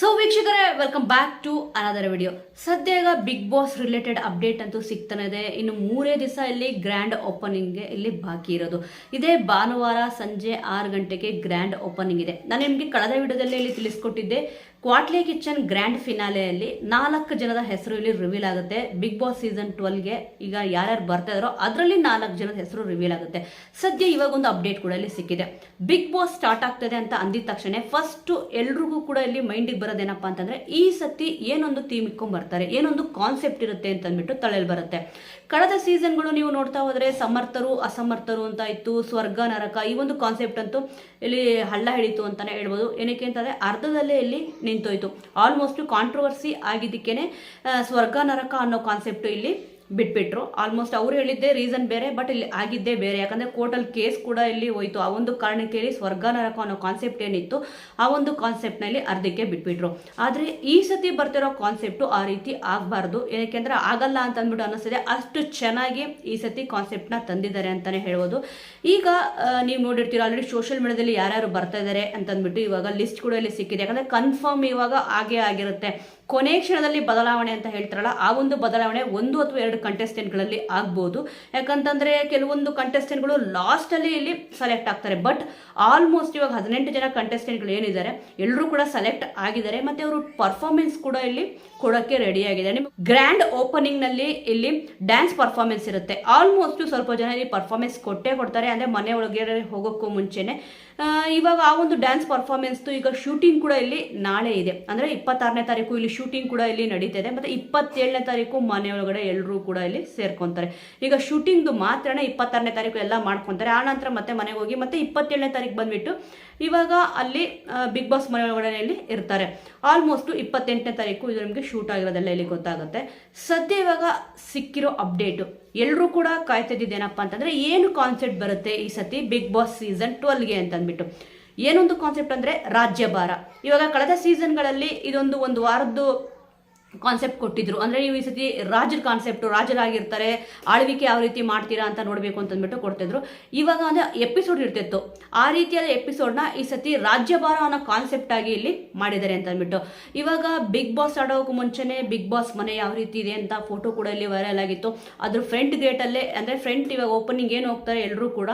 So ವೀಕ್ಷಕರೇ welcome back to another video ಸದ್ಯ ಈಗ ಬಿಗ್ ಬಾಸ್ ರಿಲೇಟೆಡ್ ಅಪ್ಡೇಟ್ ಅಂತೂ ಸಿಗ್ತಾನೆ ಇದೆ. ಇನ್ನು ಮೂರೇ ದಿವಸ ಇಲ್ಲಿ ಗ್ರ್ಯಾಂಡ್ ಓಪನಿಂಗ್ಗೆ ಇಲ್ಲಿ ಬಾಕಿ ಇರೋದು. ಇದೇ ಭಾನುವಾರ ಸಂಜೆ ಆರು ಗಂಟೆಗೆ ಗ್ರ್ಯಾಂಡ್ ಓಪನಿಂಗ್ ಇದೆ. ನಾನು ನಿಮಗೆ ಕಳೆದ ವಿಡಿಯೋದಲ್ಲಿ ಇಲ್ಲಿ ತಿಳಿಸ್ಕೊಟ್ಟಿದ್ದೆ. ಕ್ವಾಟ್ಲೆ ಕಿಚನ್ ಗ್ರ್ಯಾಂಡ್ ಫಿನಾಲೆಯಲ್ಲಿ ನಾಲ್ಕು ಜನದ ಹೆಸರು ಇಲ್ಲಿ ರಿವೀಲ್ ಆಗುತ್ತೆ. ಬಿಗ್ ಬಾಸ್ ಸೀಸನ್ ಟ್ವೆಲ್ಗೆ ಈಗ ಯಾರ್ಯಾರು ಬರ್ತಾ ಇದಾರೋ ಅದರಲ್ಲಿ ನಾಲ್ಕು ಜನದ ಹೆಸರು ರಿವೀಲ್ ಆಗುತ್ತೆ. ಸದ್ಯ ಇವಾಗ ಒಂದು ಅಪ್ಡೇಟ್ ಕೂಡ ಇಲ್ಲಿ ಸಿಕ್ಕಿದೆ. ಬಿಗ್ ಬಾಸ್ ಸ್ಟಾರ್ಟ್ ಆಗ್ತದೆ ಅಂತ ಅಂದಿದ ತಕ್ಷಣ ಫಸ್ಟ್ ಎಲ್ರಿಗೂ ಕೂಡ ಇಲ್ಲಿ ಮೈಂಡಿಗೆ ಬರೋದೇನಪ್ಪ ಅಂತಂದ್ರೆ ಈ ಸತಿ ಏನೊಂದು ಥೀಮ್ ಇಟ್ಕೊಂಡ್ ಬರ್ತಾರೆ ಏನೊಂದು ಕಾನ್ಸೆಪ್ಟ್ ಇರುತ್ತೆ ಅಂತ ಅಂದ್ಬಿಟ್ಟು ತಲೆಯಲ್ಲಿ ಬರುತ್ತೆ. ಕಳೆದ ಸೀಸನ್ಗಳು ನೀವು ನೋಡ್ತಾ ಹೋದರೆ ಸಮರ್ಥರು, ಅಸಮರ್ಥರು ಅಂತ ಇತ್ತು, ಸ್ವರ್ಗ, ನರಕ ಈ ಒಂದು ಕಾನ್ಸೆಪ್ಟ್ ಅಂತೂ ಇಲ್ಲಿ ಹಳ್ಳ ಹಿಡಿತು ಅಂತಾನೆ ಹೇಳ್ಬೋದು. ಏನಕ್ಕೆ ಅಂತಂದ್ರೆ ಅರ್ಧದಲ್ಲೇ ಇಲ್ಲಿ ನಿಂತೋಯ್ತು. ಆಲ್ಮೋಸ್ಟ್ ಕಾಂಟ್ರವರ್ಸಿ ಆಗಿದ್ದಕ್ಕೇನೆ ಸ್ವರ್ಗ ನರಕ ಅನ್ನೋ ಕಾನ್ಸೆಪ್ಟ್ ಇಲ್ಲಿ ಬಿಟ್ಬಿಟ್ರು. ಆಲ್ಮೋಸ್ಟ್ ಅವ್ರು ಹೇಳಿದ್ದೆ ರೀಸನ್ ಬೇರೆ ಬಟ್ ಇಲ್ಲಿ ಆಗಿದ್ದೇ ಬೇರೆ. ಯಾಕಂದ್ರೆ ಕೋರ್ಟಲ್ಲಿ ಕೇಸ್ ಕೂಡ ಇಲ್ಲಿ ಹೋಯ್ತು. ಆ ಒಂದು ಕಾರಣಕ್ಕೆ ಹೇಳಿ ಸ್ವರ್ಗ ನರಕ ಅನ್ನೋ ಕಾನ್ಸೆಪ್ಟ್ ಏನಿತ್ತು, ಆ ಒಂದು ಕಾನ್ಸೆಪ್ಟ್ನಲ್ಲಿ ಅರ್ಧಕ್ಕೆ ಬಿಟ್ಬಿಟ್ರು. ಆದರೆ ಈ ಸತಿ ಬರ್ತಿರೋ ಕಾನ್ಸೆಪ್ಟು ಆ ರೀತಿ ಆಗಬಾರ್ದು. ಏಕೆಂದ್ರೆ ಆಗಲ್ಲ ಅಂತ ಅಂದ್ಬಿಟ್ಟು ಅನ್ನಿಸಿದೆ ಅಷ್ಟು ಚೆನ್ನಾಗಿ ಈ ಸತಿ ಕಾನ್ಸೆಪ್ಟ್ನ ತಂದಿದ್ದಾರೆ ಅಂತಾನೆ ಹೇಳ್ಬೋದು. ಈಗ ನೀವು ನೋಡಿರ್ತೀರ ಆಲ್ರೆಡಿ ಸೋಷಿಯಲ್ ಮೀಡಿಯಾದಲ್ಲಿ ಯಾರ್ಯಾರು ಬರ್ತಾ ಇದ್ದಾರೆ ಅಂತಂದ್ಬಿಟ್ಟು ಇವಾಗ ಲಿಸ್ಟ್ ಕೂಡ ಇಲ್ಲಿ ಸಿಕ್ಕಿದೆ. ಯಾಕಂದ್ರೆ ಕನ್ಫರ್ಮ್ ಇವಾಗ ಆಗೇ ಆಗಿರುತ್ತೆ. ಕೊನೆ ಕ್ಷಣದಲ್ಲಿ ಬದಲಾವಣೆ ಅಂತ ಹೇಳ್ತಾರಲ್ಲ, ಆ ಒಂದು ಬದಲಾವಣೆ ಒಂದು ಅಥವಾ ಎರಡು ಕಂಟೆಸ್ಟೆಂಟ್ಗಳಲ್ಲಿ ಆಗ್ಬೋದು. ಯಾಕಂತಂದ್ರೆ ಕೆಲವೊಂದು ಕಂಟೆಸ್ಟೆಂಟ್ಗಳು ಲಾಸ್ಟಲ್ಲಿ ಇಲ್ಲಿ ಸೆಲೆಕ್ಟ್ ಆಗ್ತಾರೆ. ಬಟ್ ಆಲ್ಮೋಸ್ಟ್ ಇವಾಗ ಹದಿನೆಂಟು ಜನ ಕಂಟೆಸ್ಟೆಂಟ್ಗಳು ಏನಿದ್ದಾರೆ ಎಲ್ಲರೂ ಕೂಡ ಸೆಲೆಕ್ಟ್ ಆಗಿದ್ದಾರೆ. ಮತ್ತೆ ಅವರು ಪರ್ಫಾರ್ಮೆನ್ಸ್ ಕೂಡ ಇಲ್ಲಿ ಕೊಡೋಕ್ಕೆ ರೆಡಿ ಆಗಿದೆ ನಿಮ್ ಗ್ರ್ಯಾಂಡ್ ಓಪನಿಂಗ್ನಲ್ಲಿ ಇಲ್ಲಿ ಡ್ಯಾನ್ಸ್ ಪರ್ಫಾರ್ಮೆನ್ಸ್ ಇರುತ್ತೆ. ಆಲ್ಮೋಸ್ಟ್ ಸ್ವಲ್ಪ ಜನ ಇಲ್ಲಿ ಪರ್ಫಾರ್ಮೆನ್ಸ್ ಕೊಟ್ಟೇ ಕೊಡ್ತಾರೆ. ಅಂದ್ರೆ ಮನೆ ಒಳಗೆ ಹೋಗೋಕ್ಕೂ ಮುಂಚೆನೆ. ಇವಾಗ ಆ ಒಂದು ಡ್ಯಾನ್ಸ್ ಪರ್ಫಾರ್ಮೆನ್ಸ್ದು ಈಗ ಶೂಟಿಂಗ್ ಕೂಡ ಇಲ್ಲಿ ನಾಳೆ ಇದೆ. ಅಂದ್ರೆ ಇಪ್ಪತ್ತಾರನೇ ತಾರೀಕು ಇಲ್ಲಿ ಕೂಡ ಇಲ್ಲಿ ನಡೀತಿದೆ. ಮತ್ತೆ ಇಪ್ಪತ್ತೇಳನೇ ತಾರೀಕು ಒಳಗಡೆ ಎಲ್ಲರೂ ಕೂಡ ಇಲ್ಲಿ ಸೇರ್ಕೊಂತಾರೆ. ಈಗ ಶೂಟಿಂಗ್ದು ಮಾತ್ರನೇ ಇಪ್ಪತ್ತಾರನೇ ತಾರೀಕು ಎಲ್ಲ ಮಾಡ್ಕೊಂತಾರೆ. ಆ ನಂತರ ಮತ್ತೆ ಮನೆಗೆ ಹೋಗಿ ಮತ್ತೆ ಇಪ್ಪತ್ತೇಳನೇ ತಾರೀಕು ಬಂದ್ಬಿಟ್ಟು ಇವಾಗ ಅಲ್ಲಿ ಬಿಗ್ ಬಾಸ್ ಮನೆ ಒಳಗಡೆಯಲ್ಲಿ ಇರ್ತಾರೆ. ಆಲ್ಮೋಸ್ಟ್ ಇಪ್ಪತ್ತೆಂಟನೇ ತಾರೀಕು ಇದು ನಿಮಗೆ ಶೂಟ್ ಆಗಿರೋದೆಲ್ಲ ಇಲ್ಲಿ ಗೊತ್ತಾಗುತ್ತೆ. ಸದ್ಯ ಇವಾಗ ಸಿಕ್ಕಿರೋ ಅಪ್ಡೇಟು ಎಲ್ಲರೂ ಕೂಡ ಕಾಯ್ತಿದ್ದೇನಪ್ಪ ಅಂತಂದ್ರೆ ಏನು ಕಾನ್ಸೆಪ್ಟ್ ಬರುತ್ತೆ ಈ ಸತಿ ಬಿಗ್ ಬಾಸ್ ಸೀಸನ್ ಟ್ವೆಲ್ಗೆ ಅಂತ ಅಂದ್ಬಿಟ್ಟು ಏನೊಂದು ಕಾನ್ಸೆಪ್ಟ್ ಅಂದ್ರೆ ರಾಜ್ಯಭಾರ. ಇವಾಗ ಕಳೆದ ಸೀಸನ್ಗಳಲ್ಲಿ ಇದೊಂದು ಒಂದು ವಾರದ್ದು ಕಾನ್ಸೆಪ್ಟ್ ಕೊಟ್ಟಿದ್ರು. ಅಂದ್ರೆ ನೀವು ಈ ಸತಿ ರಾಜರ ಕಾನ್ಸೆಪ್ಟ್ ರಾಜರಾಗಿರ್ತಾರೆ, ಆಳ್ವಿಕೆ ಯಾವ ರೀತಿ ಮಾಡ್ತೀರಾ ಅಂತ ನೋಡಬೇಕು ಅಂತ ಅಂದ್ಬಿಟ್ಟು ಕೊಡ್ತಿದ್ರು. ಇವಾಗ ಅಂದ್ರೆ ಎಪಿಸೋಡ್ ಇರ್ತಿತ್ತು. ಆ ರೀತಿಯಾದ ಎಪಿಸೋಡ್ನ ಈ ಸತಿ ರಾಜ್ಯಭಾರ ಅನ್ನೋ ಕಾನ್ಸೆಪ್ಟ್ ಆಗಿ ಇಲ್ಲಿ ಮಾಡಿದ್ದಾರೆ ಅಂತ ಅಂದ್ಬಿಟ್ಟು ಇವಾಗ ಬಿಗ್ ಬಾಸ್ ಆಡೋಕೆ ಮುಂಚೆನೆ ಬಿಗ್ ಬಾಸ್ ಮನೆ ಯಾವ ರೀತಿ ಇದೆ ಅಂತ ಫೋಟೋ ಕೂಡ ಇಲ್ಲಿ ವೈರಲ್ ಆಗಿತ್ತು. ಅದ್ರ ಫ್ರಂಟ್ ಗೇಟಲ್ಲೇ ಅಂದ್ರೆ ಫ್ರಂಟ್ ಇವಾಗ ಓಪನಿಂಗ್ ಏನು ಹೋಗ್ತಾರೆ ಎಲ್ಲರೂ ಕೂಡ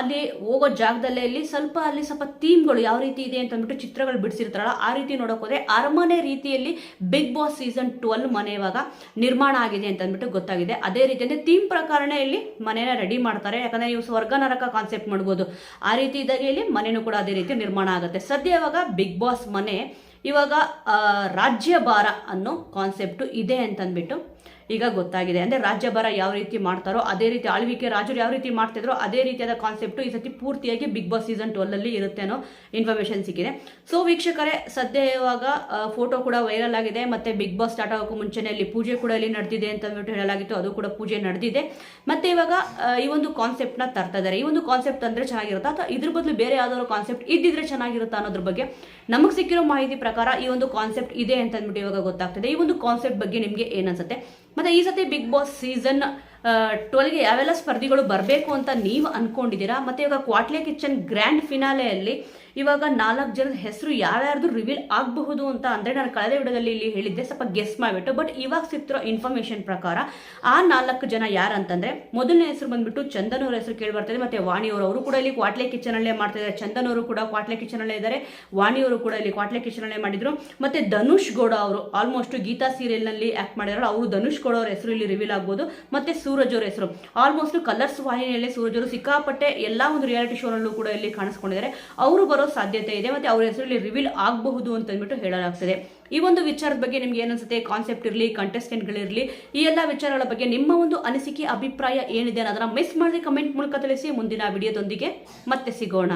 ಅಲ್ಲಿ ಹೋಗೋ ಜಾಗದಲ್ಲೇ ಇಲ್ಲಿ ಸ್ವಲ್ಪ ಅಲ್ಲಿ ಸ್ವಲ್ಪ ಥೀಮ್ಗಳು ಯಾವ ರೀತಿ ಇದೆ ಅಂತ ಅಂದ್ಬಿಟ್ಟು ಚಿತ್ರಗಳು ಬಿಡಿಸಿರ್ತಾರಲ್ಲ, ಆ ರೀತಿ ನೋಡೋಕೆ ಹೋದ್ರೆ ಅರಮನೆ ರೀತಿಯಲ್ಲಿ ಬಿಗ್ ಬಾಸ್ ಸೀಸನ್ ಟ್ವೆಲ್ ಮನೆ ಇವಾಗ ನಿರ್ಮಾಣ ಆಗಿದೆ ಅಂತ ಅಂದ್ಬಿಟ್ಟು ಗೊತ್ತಾಗಿದೆ. ಅದೇ ರೀತಿ ಅಂದರೆ ಥೀಮ್ ಪ್ರಕಾರನೇ ಇಲ್ಲಿ ಮನೆನ ರೆಡಿ ಮಾಡ್ತಾರೆ. ಯಾಕಂದ್ರೆ ನೀವು ಸ್ವರ್ಗ ನರಕ ಕಾನ್ಸೆಪ್ಟ್ ಮಾಡ್ಬೋದು. ಆ ರೀತಿ ಇದ್ದಾಗ ಇಲ್ಲಿ ಮನೆಯೂ ಕೂಡ ಅದೇ ರೀತಿ ನಿರ್ಮಾಣ ಆಗುತ್ತೆ. ಸದ್ಯ ಇವಾಗ ಬಿಗ್ ಬಾಸ್ ಮನೆ ಇವಾಗ ರಾಜ್ಯ ರಾಜ್ಯಭಾರ ಅನ್ನೋ ಕಾನ್ಸೆಪ್ಟು ಇದೆ ಅಂತಂದ್ಬಿಟ್ಟು ಈಗ ಗೊತ್ತಾಗಿದೆ. ಅಂದ್ರೆ ರಾಜ್ಯಭಾರ ಯಾವ ರೀತಿ ಮಾಡ್ತಾರೋ ಅದೇ ರೀತಿ ಆಳ್ವಿಕೆ ರಾಜರು ಯಾವ ರೀತಿ ಮಾಡ್ತಿದ್ರೋ ಅದೇ ರೀತಿಯಾದ ಕಾನ್ಸೆಪ್ಟ್ ಈ ಸತಿ ಪೂರ್ತಿಯಾಗಿ ಬಿಗ್ ಬಾಸ್ ಸೀಸನ್ ಟ್ವೆಲ್ ಅಲ್ಲಿ ಇರುತ್ತೆ ಅನ್ನೋ ಇನ್ಫಾರ್ಮೇಶನ್ ಸಿಕ್ಕಿದೆ. ಸೊ ವೀಕ್ಷಕರೇ, ಸದ್ಯ ಇವಾಗ ಫೋಟೋ ಕೂಡ ವೈರಲ್ ಆಗಿದೆ. ಮತ್ತೆ ಬಿಗ್ ಬಾಸ್ ಸ್ಟಾರ್ಟ್ ಆಗೋಕ್ಕೂ ಮುಂಚೆನೇ ಅಲ್ಲಿ ಪೂಜೆ ಕೂಡ ಇಲ್ಲಿ ನಡೆದಿದೆ ಅಂತ ಅಂದ್ಬಿಟ್ಟು ಹೇಳಲಾಗಿತ್ತು. ಅದು ಕೂಡ ಪೂಜೆ ನಡೆದಿದೆ. ಮತ್ತೆ ಇವಾಗ ಈ ಒಂದು ಕಾನ್ಸೆಪ್ಟ್ನ ತರ್ತಾ ಇದ್ದಾರೆ. ಈ ಒಂದು ಕಾನ್ಸೆಪ್ಟ್ ಅಂದರೆ ಚೆನ್ನಾಗಿರುತ್ತಾ? ಅಥವಾ ಇದ್ರ ಬದಲು ಬೇರೆ ಯಾವ್ದಾದ್ರು ಕಾನ್ಸೆಪ್ಟ್ ಇದ್ದಿದ್ರೆ ಚೆನ್ನಾಗಿರುತ್ತಾ ಅನ್ನೋದ್ರ ಬಗ್ಗೆ ನಮಗೆ ಸಿಕ್ಕಿರೋ ಮಾಹಿತಿ ಪ್ರಕಾರ ಈ ಒಂದು ಕಾನ್ಸೆಪ್ಟ್ ಇದೆ ಅಂತ ಅಂದ್ಬಿಟ್ಟು ಇವಾಗ ಗೊತ್ತಾಗ್ತದೆ. ಈ ಒಂದು ಕಾನ್ಸೆಪ್ಟ್ ಬಗ್ಗೆ ನಿಮಗೆ ಏನನ್ಸುತ್ತೆ ಮತ್ತೆ ಈ ಸತಿ ಬಿಗ್ ಬಾಸ್ ಸೀಸನ್ ಟ್ವೆಲ್ಗೆ ಯಾವೆಲ್ಲ ಸ್ಪರ್ಧಿಗಳು ಬರಬೇಕು ಅಂತ ನೀವು ಅನ್ಕೊಂಡಿದ್ದೀರಾ? ಮತ್ತೆ ಇವಾಗ ಕ್ವಾಟ್ಲೆ ಕಿಚನ್ ಗ್ರ್ಯಾಂಡ್ ಫಿನಾಲೆಯಲ್ಲಿ ಇವಾಗ ನಾಲ್ಕು ಜನದ ಹೆಸರು ಯಾರ್ಯಾರ್ದು ರಿವೀಲ್ ಆಗಬಹುದು ಅಂತ ಅಂದರೆ ನಾನು ಕಳೆದ ವಿಡಿಯೋದಲ್ಲಿ ಇಲ್ಲಿ ಹೇಳಿದ್ದೆ. ಸ್ವಲ್ಪ ಗೆಸ್ ಮಾಡಿಬಿಟ್ಟು. ಬಟ್ ಇವಾಗ ಸಿಕ್ತಿರೋ ಇನ್ಫಾರ್ಮೇಶನ್ ಪ್ರಕಾರ ಆ ನಾಲ್ಕು ಜನ ಯಾರಂತಂದರೆ ಮೊದಲನೇ ಹೆಸರು ಬಂದ್ಬಿಟ್ಟು ಚಂದನ್ ಅವರ ಹೆಸರು ಕೇಳಿ ಬರ್ತದೆ. ಮತ್ತೆ ವಾಣಿಯವರು ಅವರು ಕೂಡ ಇಲ್ಲಿ ಕ್ವಾಟ್ಲೆ ಕಿಚನ್ ಅಲ್ಲೇ ಮಾಡ್ತಿದ್ದಾರೆ. ಚಂದನ್ ಅವರು ಕೂಡ ಕ್ವಾಟ್ಲೆ ಕಿಚನ್ ಅಲ್ಲೇ ಇದ್ದಾರೆ. ವಾಣಿಯವರು ಕೂಡ ಇಲ್ಲಿ ಕ್ವಾಟ್ಲೆ ಕಿಚನ್ ಅಲ್ಲೇ ಮಾಡಿದ್ರು. ಮತ್ತೆ ಧನುಷ್ ಗೌಡ ಅವರು ಆಲ್ಮೋಸ್ಟ್ ಗೀತಾ ಸೀರಿಯಲ್ನಲ್ಲಿ ಆ್ಯಕ್ಟ್ ಮಾಡಿದಾರೆ ಅವರು ಧನುಷ್ ಗೌಡ ಅವರ ಹೆಸರು ಇಲ್ಲಿ ರಿವೀಲ್ ಆಗ್ಬೋದು. ಮತ್ತೆ ಸೂರಜ್ ಅವರ ಹೆಸರು. ಆಲ್ಮೋಸ್ಟ್ ಕಲರ್ಸ್ ವಾಹಿನಿಯಲ್ಲಿ ಸೂರಜ್ ಅವರು ಸಿಕ್ಕಾಪಟ್ಟೆ ಎಲ್ಲಾ ಒಂದು ರಿಯಾಲಿಟಿ ಶೋನಲ್ಲೂ ಕೂಡ ಇಲ್ಲಿ ಕಾಣಿಸ್ಕೊಂಡಿದ್ದಾರೆ. ಅವರು ಬರೋ ಸಾಧ್ಯತೆ ಇದೆ ಮತ್ತೆ ಅವ್ರ ಹೆಸರಲ್ಲಿ ರಿವೀಲ್ ಆಗಬಹುದು ಅಂತ ಅಂದ್ಬಿಟ್ಟು ಹೇಳಲಾಗ್ತದೆ. ಈ ಒಂದು ವಿಚಾರದ ಬಗ್ಗೆ ನಿಮ್ಗೆ ಏನನ್ಸುತ್ತೆ? ಕಾನ್ಸೆಪ್ಟ್ ಇರಲಿ ಕಂಟೆಸ್ಟೆಂಟ್ಗಳಿರಲಿ ಈ ಎಲ್ಲ ವಿಚಾರಗಳ ಬಗ್ಗೆ ನಿಮ್ಮ ಒಂದು ಅನಿಸಿಕೆ, ಅಭಿಪ್ರಾಯ ಏನಿದೆ ಅನ್ನೋದನ್ನ ಮಿಸ್ ಮಾಡದೆ ಕಮೆಂಟ್ ಮೂಲಕ ತಿಳಿಸಿ ಮುಂದಿನ ವಿಡಿಯೋದೊಂದಿಗೆ ಮತ್ತೆ ಸಿಗೋಣ.